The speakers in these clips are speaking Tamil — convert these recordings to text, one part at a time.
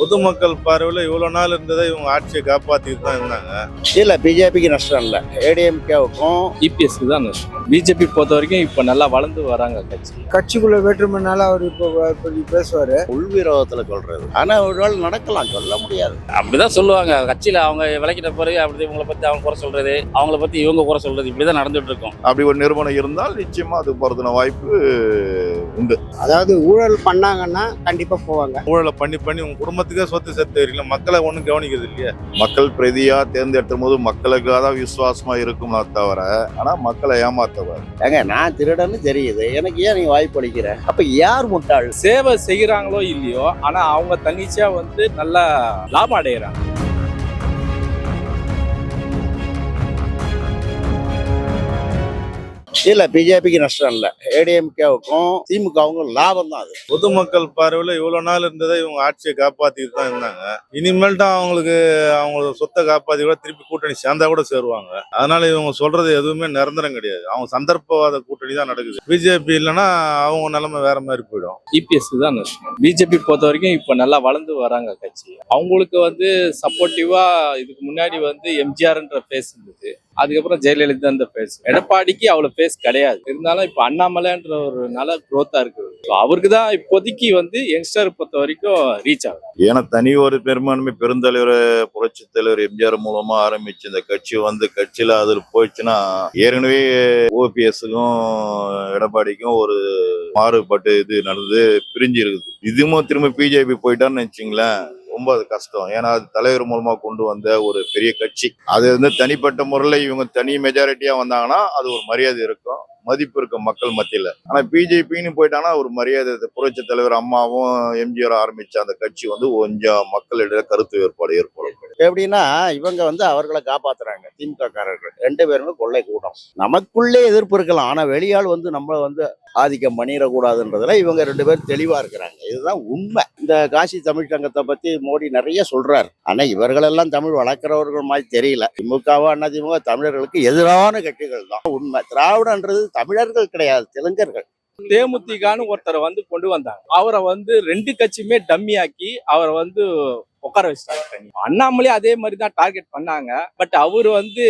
பொதுமக்கள் பார்வையில் இவ்வளோ நாள் இருந்ததை இவங்க ஆட்சியை காப்பாற்றிட்டு தான் இருந்தாங்க. இல்ல பிஜேபிக்கு நஷ்டம் இல்ல. ஏடிஎம்கேவுக்கும் இபிஎஸ்க்கு தான் நஷ்டம். பிஜேபி பொறுத்த வரைக்கும் இப்போ நல்லா வளர்ந்து வராங்க கட்சி கட்சிக்குள்ள வேற்றுமைனால அவர் இப்போ இப்படி பேசுவாரு. உள்விரோதத்துல சொல்றது ஆனா ஒரு நாள் நடக்கலாம் சொல்ல முடியாது. அப்படிதான் சொல்லுவாங்க. கட்சியில அவங்க விளக்கிட்ட பிறகு அப்படி இவங்களை பத்தி அவங்க குறை சொல்றது அவங்கள பத்தி இவங்க குறை சொல்றது இப்படிதான் நடந்துட்டு இருக்கும். அப்படி ஒரு நிறுவனம் இருந்தால் நிச்சயமா அது போறதுன வாய்ப்பு உண்டு. அதாவது ஊழல் பண்ணாங்கன்னா கண்டிப்பா போவாங்க. ஊழலை பண்ணி பண்ணி உங்க குடும்பத்துக்கே சொத்து சேர்த்து வரீங்களா மக்களை ஒன்றும் கவனிக்கிறது இல்லையா. மக்கள் பிரதியா தேர்ந்தெடுத்த போது மக்களுக்காக தான் விசுவாசமா இருக்கும்னா தவிர ஆனா மக்களை ஏமாத்தவர். ஏங்க நான் திருடன்னு தெரியுது. எனக்கு ஏன் நீ வாய்ப்பு அளிக்கிற? அப்ப யார் முட்டாள்? சேவை செய்கிறாங்களோ இல்லையோ ஆனா அவங்க தன்னிச்சையா வந்து நல்லா லாபம் அடைகிறாங்க இல்ல பிஜேபிக்கு நஷ்டம் இல்ல. ஏடிஎம்கேவுக்கும் திமுகவுக்கும் லாபம் தான் அது. பொதுமக்கள் பார்வையில் இவ்வளோ நாள் இருந்ததை இவங்க ஆட்சியை காப்பாற்றிட்டு தான் இருந்தாங்க. இனிமேல் தான் அவங்களுக்கு அவங்க சொத்தை காப்பாற்றி கூட திருப்பி கூட்டணி சேர்ந்தா கூட சேருவாங்க. அதனால இவங்க சொல்றது எதுவுமே நிரந்தரம் கிடையாது. அவங்க சந்தர்ப்பவாத கூட்டணி தான் நடக்குது. பிஜேபி இல்லைன்னா அவங்க நிலைமை வேற மாதிரி போயிடும். இபிஎஸ்க்கு தான் நஷ்டம். பிஜேபி பொறுத்த வரைக்கும் இப்போ நல்லா வளர்ந்து வராங்க கட்சி. அவங்களுக்கு வந்து சப்போர்ட்டிவா இதுக்கு முன்னாடி வந்து எம்ஜிஆர்ன்ற பேஸ் இருந்தது. அதுக்கப்புறம் ஜெயலலிதா அந்த ஃபேஸ் எடப்பாடிக்கு அவ்வளோ ஃபேஸ் கிடையாது. இருந்தாலும் இப்போ அண்ணாமலைன்ற ஒரு நல்ல குரோத்தாக இருக்குது. அவருக்கு தான் இப்போதைக்கு வந்து யங்ஸ்டர் பொறுத்த வரைக்கும் ரீச் ஆகும் ஏன்னா தனி ஒரு பெரும்பான்மை பெருந்தலைவர் புரட்சி தலைவர் எம்ஜிஆர் மூலமா ஆரம்பிச்சு இந்த கட்சி வந்து கட்சியில அதில் போயிடுச்சுன்னா ஏற்கனவே ஓபிஎஸ்க்கும் எடப்பாடிக்கும் ஒரு மாறுபட்டு இது நடந்து பிரிஞ்சு இருக்குது இதுவும் திரும்ப பிஜேபி போயிட்டான்னு வச்சுங்களேன் ரொம்ப அது கஷ்டம். ஏன்னா அது தலைவர் மூலமா கொண்டு வந்த ஒரு பெரிய கட்சி. அது வந்து தனிப்பட்ட முறையில் இவங்க தனி மெஜாரிட்டியா வந்தாங்கன்னா அது ஒரு மரியாதை இருக்கும். மதிப்பு இருக்கும் மக்கள் மத்தியில. ஆனா பிஜேபின்னு போயிட்டாங்கன்னா ஒரு மரியாதை. புரட்சி தலைவர் அம்மாவும் எம்ஜிஆர் ஆரம்பிச்ச அந்த கட்சி வந்து கொஞ்சம் மக்களிடையே கருத்து வேறுபாடு ஏற்படும். எப்படின்னா இவங்க வந்து அவர்களை காப்பாத்துறாங்க திமுக காரர்கள் ரெண்டு பேருமே கொள்ளை கூட்டம். நமக்குள்ளே எதிர்ப்பு இருக்கலாம். ஆனா வெளியால் வந்து நம்மளை வந்து ஆதிக்கம் பண்ணிடக்கூடாதுன்றதுல இவங்க ரெண்டு பேரும் தெளிவா இருக்கிறாங்க. இதுதான் உண்மை. இந்த காசி தமிழ் சங்கத்தை பத்தி மோடி நிறைய சொல்றாரு. ஆனா இவர்களெல்லாம் தமிழ் வளர்க்குறவர்கள் மாதிரி தெரியல. திமுகவா அண்ணா திமுக தமிழர்களுக்கு எதிரான கட்சிகள் தான். உண்மை. திராவிடன்றது தமிழர்கள் கிடையாது தெலுங்கர்கள். தேமுதிகன்னு ஒருத்தரை வந்து கொண்டு வந்தாங்க. அவரை வந்து ரெண்டு கட்சியுமே டம்மியாக்கி அவரை வந்து உட்கார வச்சுட்டாங்க அண்ணாமலே அதே மாதிரி தான் டார்கெட் பண்ணாங்க. பட் அவர் வந்து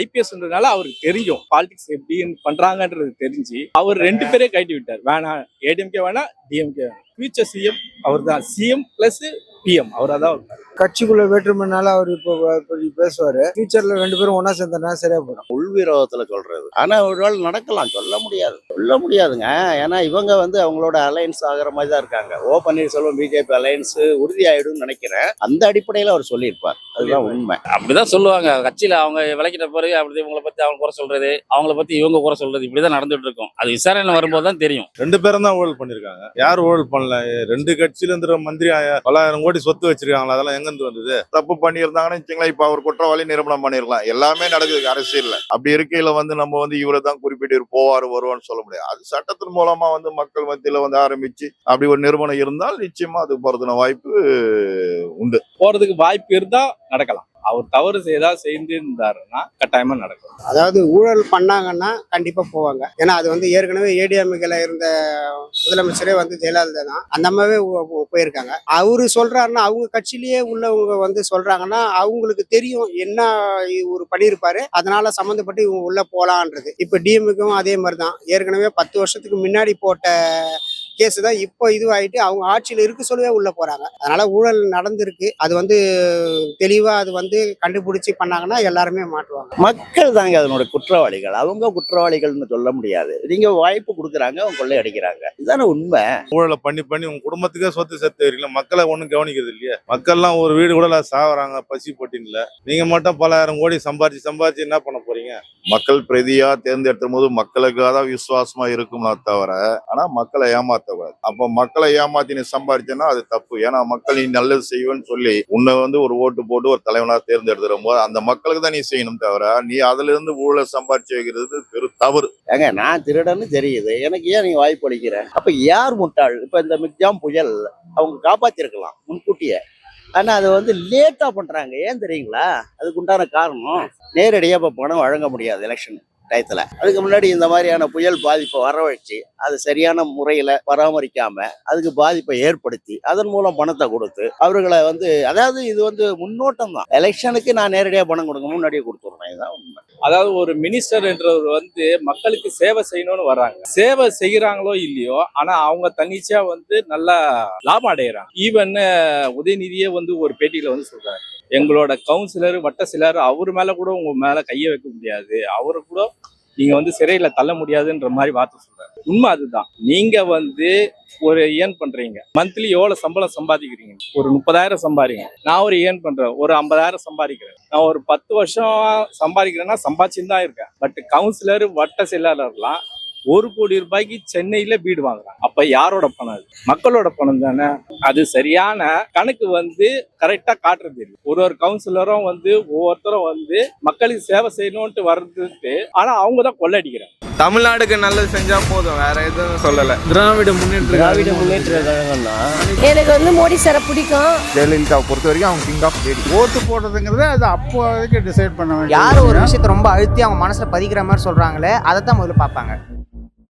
ஐபிஎஸ்ன்றதுனால அவருக்கு தெரியும் பாலிடிக்ஸ் எப்படி பண்றாங்கன்றது தெரிஞ்சு. அவர் ரெண்டு பேரே கட்டி விட்டார். வேணாம் ஏடிஎம்கே வேணாம் டிஎம்கே வேணாம். ஃபியூச்சர் சிஎம் அவர் தான் சிஎம் பிளஸ் பிஎம் அவராக தான். கட்சிக்குள்ள வேற்றுமைனால அவர் இப்போ பேசுவாரு. ஃபியூச்சர்ல ரெண்டு பேரும் ஒண்ணா சேர்ந்தனா சரியா போயிடும். உள்விரோதத்துல சொல்றது. ஆனா ஒரு நாள் நடக்கலாம். சொல்ல முடியாது. சொல்ல முடியாதுங்க. ஏன்னா இவங்க வந்து அவங்களோட அலையன்ஸ் ஆகிற மாதிரி தான் இருக்காங்க. ஓ பன்னீர்செல்வம் பிஜேபி அலையன்ஸ் உறுதியாயிடும்னு நினைக்கிறேன். அந்த அடிப்படையில அவர் சொல்லியிருப்பார். அதுதான் உண்மை. அப்படிதான் சொல்லுவாங்க. கட்சியில அவங்க விளக்கிட்ட பிறகு அப்படி இவங்களை பத்தி அவங்க குறை சொல்றது அவங்கள பத்தி இவங்க குறை சொல்றது இப்படிதான் நடந்துட்டு இருக்கும். அது விசாரணை வரும்போது தான் தெரியும். ரெண்டு பேரும் தான் ஊழல் பண்ணிருக்காங்க யார் ஊழல் பண்ணல? ரெண்டு கட்சியில இருந்து மந்திரி ஆய- பல்லாயிரம் கோடி சொத்து வச்சிருக்காங்களா? அதெல்லாம் எங்க இருந்து வந்தது? தப்பு பண்ணியிருந்தாங்கன்னு வச்சுங்களேன் இப்ப அவர் குற்றவாளி நிரூபணம் பண்ணிருக்கலாம். எல்லாமே நடக்குது அரசியல்ல. அப்படி இருக்கையில வந்து நம்ம வந்து இவரை தான் குறிப்பிட்டு போவாரு வருவான்னு சொல்ல முடியாது. அது சட்டத்தின் மூலமா வந்து மக்கள் மத்தியில வந்து ஆரம்பிச்சு அப்படி ஒரு நிறுவனம் இருந்தால் நிச்சயமா அது போறதுன வாய்ப்பு உண்டு. போறதுக்கு வாய்ப்பு இருந்தா நடக்கலாம். அவர் தவறு செய்தா செய்திருந்தாருன்னா கட்டாயமா நடக்கும். அதாவது ஊழல் பண்ணாங்கன்னா கண்டிப்பா போவாங்க. ஏன்னா அது வந்து ஏற்கனவே ஏடிஎம்கேல இருந்த முதலமைச்சரே வந்து ஜெயலலிதா தான். அந்த அம்மாவே போயிருக்காங்க. அவரு சொல்றாருன்னா அவங்க கட்சியிலேயே உள்ளவங்க வந்து சொல்றாங்கன்னா அவங்களுக்கு தெரியும் என்ன ஒரு பண்ணியிருப்பாரு. அதனால சம்மந்தப்பட்டு இவங்க உள்ள போலான்றது. இப்ப டிஎம்க்கும் அதே மாதிரி தான் ஏற்கனவே பத்து வருஷத்துக்கு முன்னாடி போட்ட கேஸ் தான் இப்போ இதுவாயிட்டு அவங்க ஆட்சியில் இருக்க சொல்லவே உள்ள போறாங்க. அதனால ஊழல் நடந்திருக்கு. அது வந்து தெளிவா அது வந்து கண்டுபிடிச்சி பண்ணாங்கன்னா எல்லாருமே மாட்டுவாங்க. மக்கள் தாங்க அதனோட குற்றவாளிகள். அவங்க குற்றவாளிகள்னு சொல்ல முடியாது. நீங்க வாய்ப்பு கொடுக்குறாங்க அவங்க கொள்ளை அடிக்கிறாங்க. இதுதானே உண்மை? ஊழலை பண்ணி பண்ணி உங்க குடும்பத்துக்கே சொத்து சேர்த்து வரீங்களா மக்களை ஒன்றும் கவனிக்கிறது இல்லையா. மக்கள்லாம் ஒரு வீடு கூட சாவறாங்க பசி போட்டின்ல. நீங்க மட்டும் பலாயிரம் கோடி சம்பாரிச்சு சம்பாரிச்சு என்ன பண்ண போறீங்க? மக்கள் பிரதியா தேர்ந்தெடுத்த போது மக்களுக்காக தான் விசுவாசமா இருக்கும்னா தவிர ஆனா மக்களை ஏமாத்தக்கூடாது அப்ப மக்களை ஏமாத்தி நீ சம்பாதிச்சேன்னா அது தப்பு. ஏன்னா மக்கள் நீ நல்லது செய்வேன்னு சொல்லி உன்னை வந்து ஒரு ஓட்டு போட்டு ஒரு தலைவனா தேர்ந்தெடுத்துற போது அந்த மக்களுக்கு தான் நீ செய்யணும் தவிர நீ அதுல இருந்து ஊழல் சம்பாதிச்சு வைக்கிறது பெரு தவறு. ஏங்க நான் திருடன்னு தெரியுது. எனக்கு ஏன் நீ வாய்ப்பு அளிக்கிற? அப்ப யார் முட்டாள்? இப்ப இந்த மிக்ஜாம் புயல் அவங்க காப்பாத்திருக்கலாம் முன்கூட்டியே. ஆனா அதை வந்து லேட்டா பண்றாங்க. ஏன் தெரியுங்களா? அதுக்கு உண்டான காரணம் நேரடியா இப்ப பணம் வழங்க முடியாது எலெக்ஷன் டயத்துல. அதுக்கு முன்னாடி இந்த மாதிரியான புயல் பாதிப்பை வரவழைச்சு அது சரியான முறையில பராமரிக்காம அதுக்கு பாதிப்பை ஏற்படுத்தி அதன் மூலம் பணத்தை கொடுத்து அவர்களை வந்து அதாவது இது வந்து முன்னோட்டம் தான். எலெக்ஷனுக்கு நான் நேரடியாக பணம் கொடுக்க முன்னாடியே கொடுத்துருவேன் இதுதான் உண்மை. அதாவது ஒரு மினிஸ்டர் என்றவர் வந்து மக்களுக்கு சேவை செய்யணும்னு வர்றாங்க. சேவை செய்யறாங்களோ இல்லையோ ஆனா அவங்க தன்னிச்சையா வந்து நல்லா லாபம் அடையறாங்க. ஈவன் உதயநிதியே வந்து ஒரு பேட்டியில வந்து சொல்றாரு. எங்களோட கவுன்சிலர் வட்டசிலர் அவர் மேல கூட உங்க மேல கையை வைக்க முடியாது. அவரை கூட நீங்க வந்து சிறையில தள்ள முடியாதுன்ற மாதிரி வார்த்தை சொல்றாரு. உண்மை அதுதான். நீங்க வந்து ஒரு ஏர்ன் பண்றீங்க. மந்த்லி எவ்வளவு சம்பளம் சம்பாதிக்கிறீங்க? ஒரு முப்பதாயிரம் சம்பாதிங்க. நான் ஒரு ஏர்ன் பண்றேன். ஒரு ஐம்பதாயிரம் சம்பாதிக்கிறேன். நான் ஒரு பத்து வருஷம் சம்பாதிக்கிறேன்னா சம்பாதிச்சுன்னு தான் இருக்கேன். பட் கவுன்சிலர் வட்ட செயலாளர்லாம் ஒரு கோடி ரூபாய்க்கு சென்னையில வீடு வாங்குறாங்க. அப்ப யாரோட பணம் அது? மக்களோட பணம் தானே? அது சரியான கணக்கு வந்து கரெக்டா காட்டுறது இல்லை. ஒரு ஒரு கவுன்சிலரும் வந்து ஒவ்வொருத்தரும் வந்து மக்களுக்கு சேவை செய்யணும்ட்டு வர்றதுக்கு ஆனா அவங்க தான் கொள்ளடிக்கிறாங்க. தமிழ்நாடுக்கு நல்லது செஞ்சா போதும் வேற எதுவும் சொல்லல. திராவிட முன்னேற்ற திராவிட முன்னேற்ற கழகம்னா? எனக்கு வந்து மோடி சாரை பிடிக்கும். ஜெயலலிதாவை பொறுத்த வரைக்கும் அவங்க கிங் ஆஃப் லேடி ஓட்டு போடுறதுங்கிறது அது அப்போதைக்கு டிசைட் பண்ண வேண்டிய யார் ஒரு. விஷயத்தை ரொம்ப அழுத்தி அவங்க மனசுல பதிக்கிற மாதிரி சொல்றாங்களே அதை தான் முதல்ல பார்ப்பாங்க.